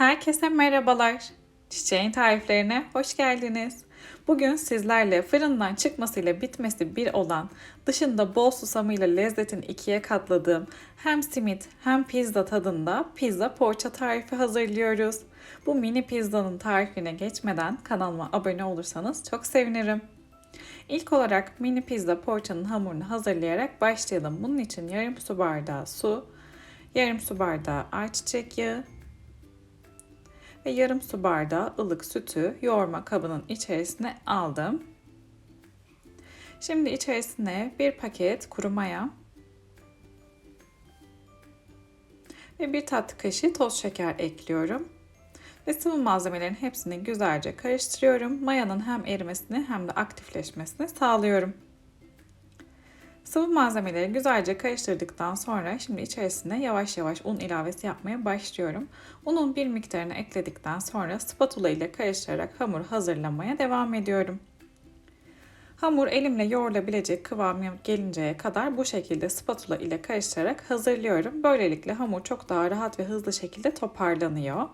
Herkese merhabalar. Çiçeğin tariflerine hoş geldiniz. Bugün sizlerle fırından çıkmasıyla bitmesi bir olan, dışında bol susamıyla lezzetin ikiye katladığım hem simit hem pizza tadında pizza poğaça tarifi hazırlıyoruz. Bu mini pizzanın tarifine geçmeden kanalıma abone olursanız çok sevinirim. İlk olarak mini pizza poğaçanın hamurunu hazırlayarak başlayalım. Bunun için yarım su bardağı su, yarım su bardağı ayçiçek yağı, ve yarım su bardağı ılık sütü yoğurma kabının içerisine aldım. Şimdi içerisine bir paket kuru maya ve bir tatlı kaşığı toz şeker ekliyorum. Ve sıvı malzemelerin hepsini güzelce karıştırıyorum. Mayanın hem erimesini hem de aktifleşmesini sağlıyorum. Sıvı malzemeleri güzelce karıştırdıktan sonra şimdi içerisine yavaş yavaş un ilavesi yapmaya başlıyorum. Unun bir miktarını ekledikten sonra spatula ile karıştırarak hamur hazırlamaya devam ediyorum. Hamur elimle yoğrulabilecek kıvamı gelinceye kadar bu şekilde spatula ile karıştırarak hazırlıyorum. Böylelikle hamur çok daha rahat ve hızlı şekilde toparlanıyor.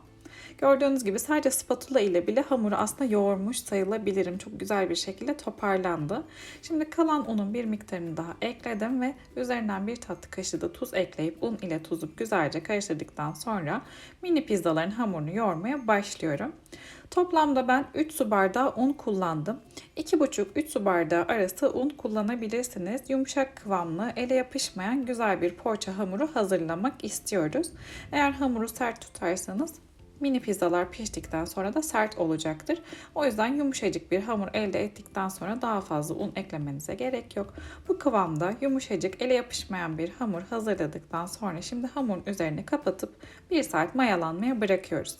Gördüğünüz gibi sadece spatula ile bile hamuru aslında yoğurmuş sayılabilirim. Çok güzel bir şekilde toparlandı. Şimdi kalan unun bir miktarını daha ekledim ve üzerinden bir tatlı kaşığı da tuz ekleyip un ile tuzu güzelce karıştırdıktan sonra mini pizzaların hamurunu yoğurmaya başlıyorum. Toplamda ben 3 su bardağı un kullandım. 2,5-3 su bardağı arası un kullanabilirsiniz. Yumuşak kıvamlı, ele yapışmayan güzel bir poğaça hamuru hazırlamak istiyoruz. Eğer hamuru sert tutarsanız Mini pizzalar piştikten sonra da sert olacaktır. O yüzden yumuşacık bir hamur elde ettikten sonra daha fazla un eklemenize gerek yok. Bu kıvamda yumuşacık ele yapışmayan bir hamur hazırladıktan sonra şimdi hamurun üzerini kapatıp 1 saat mayalanmaya bırakıyoruz.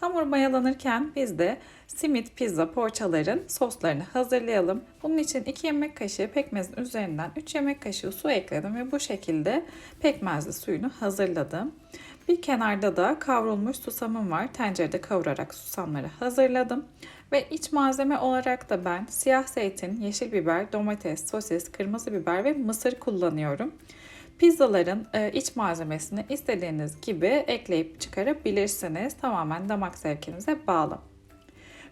Hamur mayalanırken biz de simit pizza poğaçaların soslarını hazırlayalım. Bunun için 2 yemek kaşığı pekmezin üzerinden 3 yemek kaşığı su ekledim ve bu şekilde pekmezli suyunu hazırladım. Bir kenarda da kavrulmuş susamım var. Tencerede kavurarak susamları hazırladım. Ve iç malzeme olarak da ben siyah zeytin, yeşil biber, domates, sosis, kırmızı biber ve mısır kullanıyorum. Pizzaların e, iç malzemesini istediğiniz gibi ekleyip çıkarabilirsiniz. Tamamen damak zevkinize bağlı.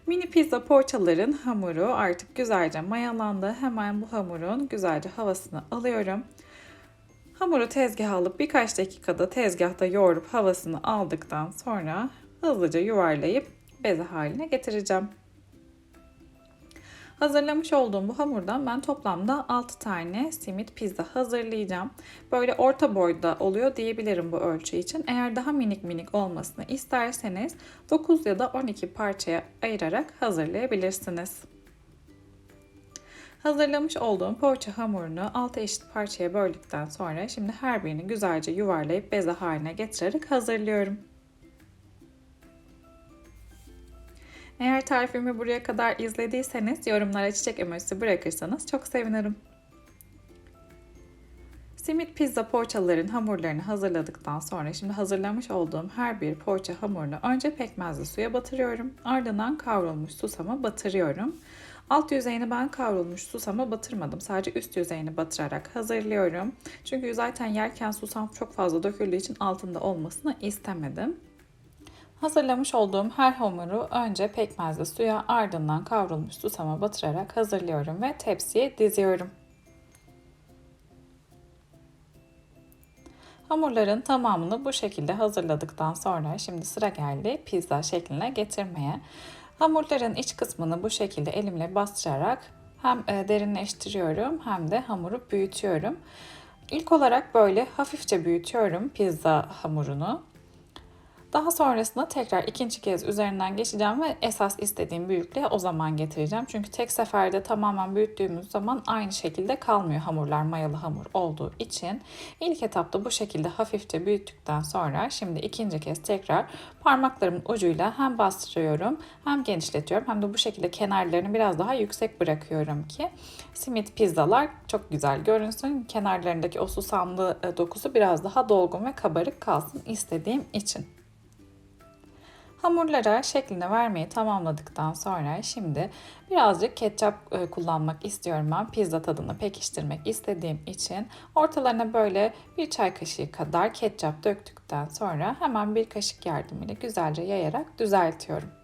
Mini pizza poğaçaların hamuru artık güzelce mayalandı. Hemen bu hamurun güzelce havasını alıyorum. Hamuru tezgaha alıp birkaç dakikada tezgahta yoğurup havasını aldıktan sonra hızlıca yuvarlayıp beze haline getireceğim. Hazırlamış olduğum bu hamurdan ben toplamda 6 tane simit pizza hazırlayacağım. Böyle orta boyda oluyor diyebilirim bu ölçü için. Eğer daha minik minik olmasını isterseniz 9 ya da 12 parçaya ayırarak hazırlayabilirsiniz. Hazırlamış olduğum poğaça hamurunu 6 eşit parçaya böldükten sonra şimdi her birini güzelce yuvarlayıp beze haline getirerek hazırlıyorum. Eğer tarifimi buraya kadar izlediyseniz yorumlara çiçek emojisi bırakırsanız çok sevinirim. Simit pizza poğaçaların hamurlarını hazırladıktan sonra şimdi hazırlamış olduğum her bir poğaça hamurunu önce pekmezli suya batırıyorum. Ardından kavrulmuş susama batırıyorum. Alt yüzeyini ben kavrulmuş susama batırmadım. Sadece üst yüzeyini batırarak hazırlıyorum. Çünkü zaten yerken susam çok fazla döküldüğü için altında olmasını istemedim. Hazırlamış olduğum her hamuru önce pekmezli suya ardından kavrulmuş susama batırarak hazırlıyorum ve tepsiye diziyorum. Hamurların tamamını bu şekilde hazırladıktan sonra şimdi sıra geldi pizza şekline getirmeye. Hamurların iç kısmını bu şekilde elimle bastırarak hem e, derinleştiriyorum hem de hamuru büyütüyorum. İlk olarak böyle hafifçe büyütüyorum pizza hamurunu. Daha sonrasında tekrar ikinci kez üzerinden geçeceğim ve esas istediğim büyüklüğe o zaman getireceğim. Çünkü tek seferde tamamen büyüttüğümüz zaman aynı şekilde kalmıyor hamurlar mayalı hamur olduğu için. İlk etapta bu şekilde hafifçe büyüttükten sonra şimdi ikinci kez tekrar parmaklarımın ucuyla hem bastırıyorum hem genişletiyorum hem de bu şekilde kenarlarını biraz daha yüksek bırakıyorum ki simit pizzalar çok güzel görünsün. Kenarlarındaki o susamlı e, dokusu biraz daha dolgun ve kabarık kalsın istediğim için. Hamurlara şeklini vermeyi tamamladıktan sonra şimdi birazcık ketçap e, kullanmak istiyorum ben. Pizza tadını pekiştirmek istediğim için ortalarına böyle bir çay kaşığı kadar ketçap döktükten sonra hemen bir kaşık yardımıyla güzelce yayarak düzeltiyorum.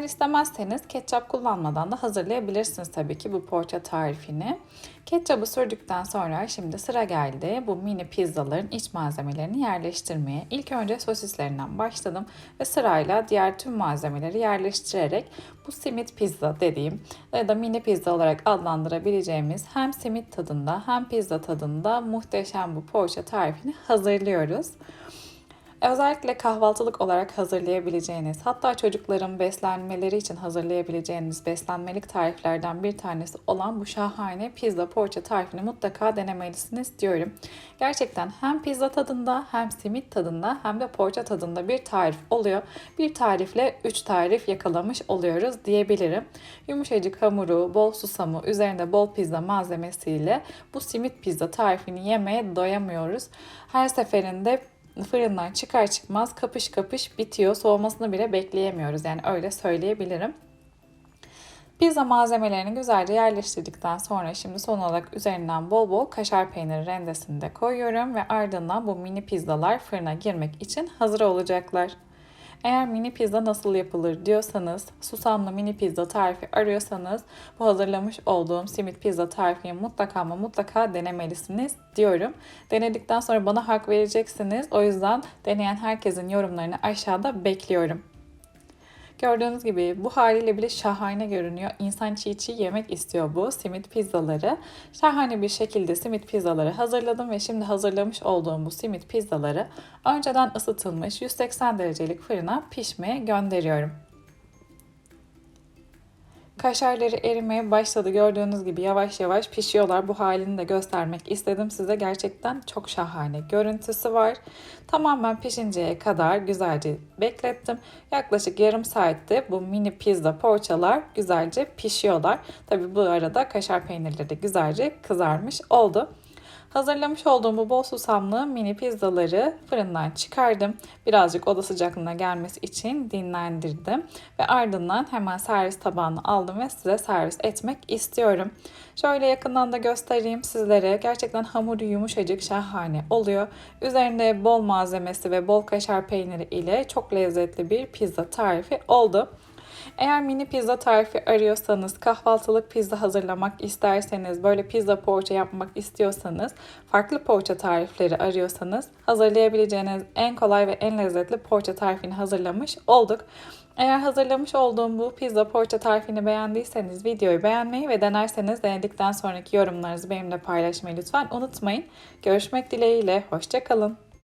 Eğer istemezseniz ketçap kullanmadan da hazırlayabilirsiniz tabii ki bu poğaça tarifini. Ketçabı sürdükten sonra şimdi sıra geldi bu mini pizzaların iç malzemelerini yerleştirmeye. İlk önce sosislerinden başladım ve sırayla diğer tüm malzemeleri yerleştirerek bu simit pizza dediğim ya da mini pizza olarak adlandırabileceğimiz hem simit tadında hem pizza tadında muhteşem bu poğaça tarifini hazırlıyoruz. Özellikle kahvaltılık olarak hazırlayabileceğiniz, hatta çocukların beslenmeleri için hazırlayabileceğiniz beslenmelik tariflerden bir tanesi olan bu şahane pizza poğaça tarifini mutlaka denemelisiniz diyorum. Gerçekten hem pizza tadında hem simit tadında hem de poğaça tadında bir tarif oluyor. Bir tarifle 3 tarif yakalamış oluyoruz diyebilirim. Yumuşacık hamuru, bol susamı, üzerinde bol pizza malzemesiyle bu simit pizza tarifini yemeye doyamıyoruz. Her seferinde fırından çıkar çıkmaz kapış kapış bitiyor. Soğumasını bile bekleyemiyoruz. Yani öyle söyleyebilirim. Pizza malzemelerini güzelce yerleştirdikten sonra şimdi son olarak üzerinden bol bol kaşar peyniri rendesini de koyuyorum ve ardından bu mini pizzalar fırına girmek için hazır olacaklar. Eğer mini pizza nasıl yapılır diyorsanız, susamlı mini pizza tarifi arıyorsanız bu hazırlamış olduğum simit pizza tarifini mutlaka ama mutlaka denemelisiniz diyorum. Denedikten sonra bana hak vereceksiniz. O yüzden deneyen herkesin yorumlarını aşağıda bekliyorum. Gördüğünüz gibi bu haliyle bile şahane görünüyor. İnsan çiğ çiğ yemek istiyor bu simit pizzaları. Şahane bir şekilde simit pizzaları hazırladım ve şimdi hazırlamış olduğum bu simit pizzaları önceden ısıtılmış 180 derecelik fırına pişmeye gönderiyorum. Kaşarları erimeye başladı. Gördüğünüz gibi yavaş yavaş pişiyorlar. Bu halini de göstermek istedim size. Gerçekten çok şahane görüntüsü var. Tamamen pişinceye kadar güzelce beklettim. Yaklaşık yarım saatte bu mini pizza poğaçalar güzelce pişiyorlar. Tabi bu arada kaşar peynirleri de güzelce kızarmış oldu. Hazırlamış olduğum bu bol susamlı mini pizzaları fırından çıkardım. Birazcık oda sıcaklığına gelmesi için dinlendirdim. Ve ardından hemen servis tabağına aldım ve size servis etmek istiyorum. Şöyle yakından da göstereyim sizlere. Gerçekten hamuru yumuşacık, şahane oluyor. Üzerinde bol malzemesi ve bol kaşar peyniri ile çok lezzetli bir pizza tarifi oldu. Eğer mini pizza tarifi arıyorsanız, kahvaltılık pizza hazırlamak isterseniz, böyle pizza poğaça yapmak istiyorsanız, farklı poğaça tarifleri arıyorsanız hazırlayabileceğiniz en kolay ve en lezzetli poğaça tarifini hazırlamış olduk. Eğer hazırlamış olduğum bu pizza poğaça tarifini beğendiyseniz videoyu beğenmeyi ve denerseniz denedikten sonraki yorumlarınızı benimle paylaşmayı lütfen unutmayın. Görüşmek dileğiyle, hoşçakalın.